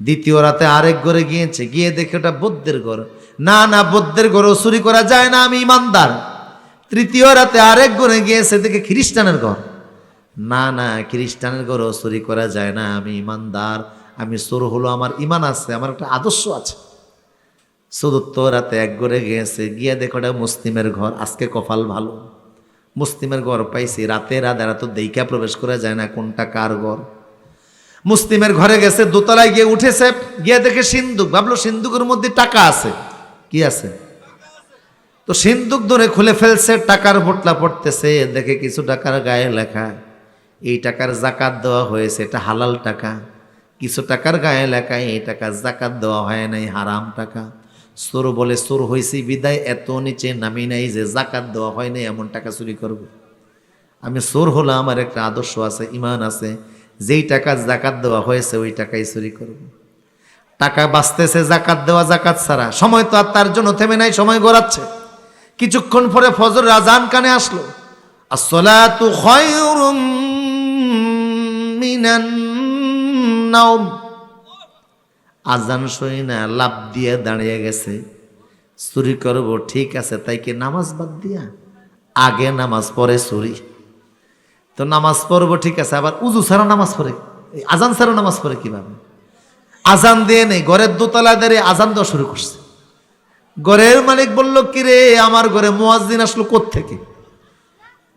দ্বিতীয় রাতে আরেক ঘরে গিয়েছে, গিয়ে দেখে ওটা বৌদ্ধের ঘর। না না, বৌদ্ধের ঘরও চুরি করা যায় না, আমি ইমানদার। তৃতীয় রাতে আরেক ঘরে গিয়েছে, দেখে খ্রিস্টানের ঘর। না না, খ্রিস্টানের ঘরও চুরি করা যায় না, আমি ইমানদার। আমি চোর হলো, আমার ইমান আছে, আমার একটা আদর্শ আছে। চতুর্থ রাতে এক ঘরে গিয়েছে, গিয়ে দেখো ওটা মুসলিমের ঘর, আজকে কপাল ভালো। মুসলিমের ঘর পাইছি, রাতে রাতে তো দেইকা প্রবেশ করা যায় না, কোনটা কার ঘর? মুসলিমের ঘরে গেছে, দোতলায় গিয়ে উঠেছে, গিয়ে দেখে সিন্দুক। ভাবলো সিন্ধুকের মধ্যে টাকা আছে। কি আছে? তো সিন্দুক ধরে খুলে ফেলছে, টাকার বোটলা পড়তেছে, দেখে কিছু টাকার গায়ে লেখা, এই টাকার জাকাত দেওয়া হয়েছে, এটা হালাল টাকা। কিছু টাকার গায়ে লেখা, এই টাকা জাকাত দেওয়া হয় নাই, হারাম টাকা। চোর বলে চোর হয়েছি বিদায়, এত নিচে নামি নাই যে জাকাত দেওয়া হয় নাই, এমন টাকা চুরি করব। আমি চোর হলো আমার একটা আদর্শ আছে ইমান আছে। যেই টাকা জাকাত দেওয়া হয়েছে, ওই টাকাই চুরি করব। টাকা বাঁচতেছে, জাকাত দেওয়া জাকাত ছাড়া। সময় তো আর তার জন্য থেমে নাই, সময় গড়াচ্ছে। কিছুক্ষণ পরে ফজর রাজান কানে আসলো। আসসালাতু খায়রুম মিনান আজান শুনি না লাভ দিয়ে দাঁড়িয়ে গেছে। চুরি করব, ঠিক আছে, তাই কি নামাজ বাদ দিয়া? আগে নামাজ পড়ে চুরি। তো নামাজ পড়ব, ঠিক আছে, আবার উজু ছাড়া নামাজ পড়ে। আজান ছাড়া নামাজ পড়ে কীভাবে? আজান দিয়ে নেই, ঘরের দোতলা দাঁড়িয়ে আজান দেওয়া শুরু করছে। ঘরের মালিক বলল কি রে আমার ঘরে মোয়াজ্জিন আসলো থেকে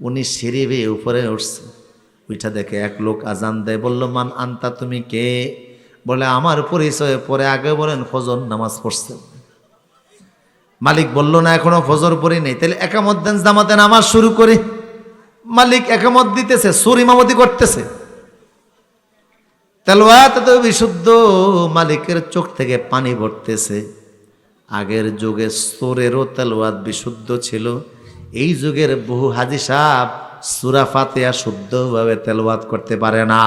উনি সিঁড়ি বেয়ে উপরে উঠছে। ওইটা দেখে এক লোক আজান দেয়, বলল, মান আন্তা, তুমি কে? বলে, আমার পরিচয় পরে আগে বলেন, ফজর নামাজ পড়ছে। মালিক বলল, না, এখনও ফজর পড়ি নেই, তাহলে একামত দেন, জামাতে নামাজ শুরু করি। মালিক একমত দিতেছে, সুর ইমামতি করতেছে। তেলোয়াত তো বিশুদ্ধ, মালিকের চোখ থেকে পানি ভরতেছে আগের যুগে সোরেরও তেলোয়াত বিশুদ্ধ ছিল, এই যুগের বহু হাজি সাহ সুরা ফাতেয়া শুদ্ধভাবে তেলোয়াত করতে পারে না।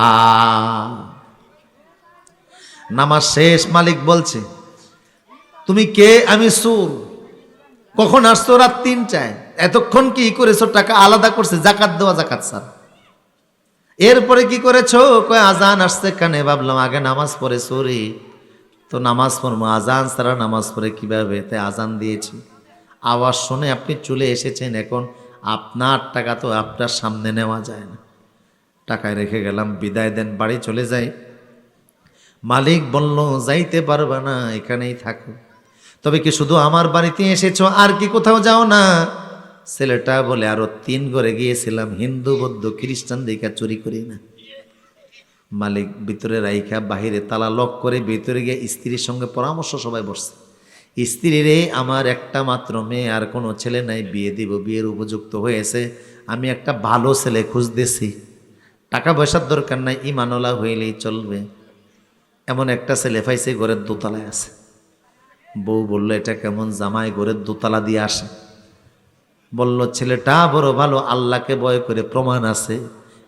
নামাজ শেষ, মালিক বলছে, তুমি কে? আমি সুর। কখন আসছো? রাত তিনটায়। এতক্ষণ কি করেছ? টাকা আলাদা করছে, জাকাত দেওয়া জাকাত স্যার। এরপরে কি করেছ? কয়, আজান আসছে কানে? ভাবলাম, আগে নামাজ পড়ে সরি। তো নামাজ পড়ব। আজান ছাড়া নামাজ পড়ে কীভাবে? তাই আজান দিয়েছি। আওয়াজ শুনে আপনি চলে এসেছেন এখন। আপনার টাকা তো আপনার সামনে নেওয়া যায় না। টাকায় রেখে গেলাম, বিদায় দেন, বাড়ি চলে যাই। মালিক বলল, যাইতে পারবে না, এখানেই থাকো। তবে কি শুধু আমার বাড়িতে এসেছ? আর কি কোথাও যাও না? ছেলেটা বলে, আরও তিন ঘরে গিয়েছিলাম। হিন্দু, বৌদ্ধ, খ্রিস্টান দেখা চুরি করি না। মালিক ভিতরে রাইখা বাহিরে তালা লক করে ভিতরে গিয়ে স্ত্রীর সঙ্গে পরামর্শ সবাই বসছে। স্ত্রীরে আমার একটা মাত্র মেয়ে আর কোনো ছেলে নাই, বিয়ে দিব। বিয়ের উপযুক্ত হয়েছে। আমি একটা ভালো ছেলে খুঁজতেছি। টাকা পয়সার দরকার নাই ইমানলা হইলেই চলবে। এমন একটা ছেলে পাইছে, ঘরের দোতলায় আছে। বউ বলল, এটা কেমন জামাই ঘরের দোতলা দিয়ে আসে? বলল, ছেলেটা বড় ভালো, আল্লাহকে ভয় করে প্রমাণ আছে।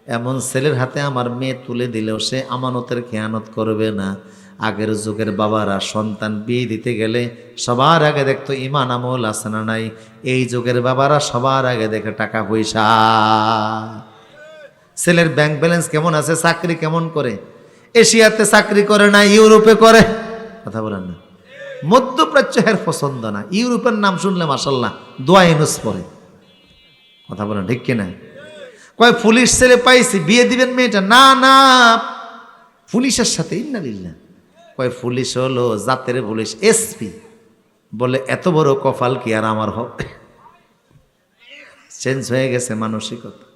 এমন ছেলের হাতে আমার মেয়ে তুলে দিলেও সে আমানতের খেয়ানত করবে না। আগের যুগের বাবারা সন্তান বিয়ে দিতে গেলে সবার আগে দেখতো ইমান আমল আছে না নাই। এই যুগের বাবারা সবার আগে দেখে টাকা পয়সা। ছেলের ব্যাংক ব্যালেন্স কেমন আছে, চাকরি কেমন করে? এশিয়াতে চাকরি করে না, ইউরোপে করে? কথা বলেন না। মধ্যপ্রাচ্য হের পছন্দ না। ইউরোপের নাম শুনলে মাসাল্লাহ দোয়া ইনুস পরে কথা বলেন, ঠিক কিনা? কয়, পুলিশ ছেলে পাইছি, বিয়ে দিবেন মেয়েটা? না না, পুলিশের সাথে ইন্নালিল্লা কয়, পুলিশ হলো জাতের পুলিশ এসপি বলে, এত বড় কপাল কি আর আমার হবে? চেঞ্জ হয়ে গেছে মানসিকতা।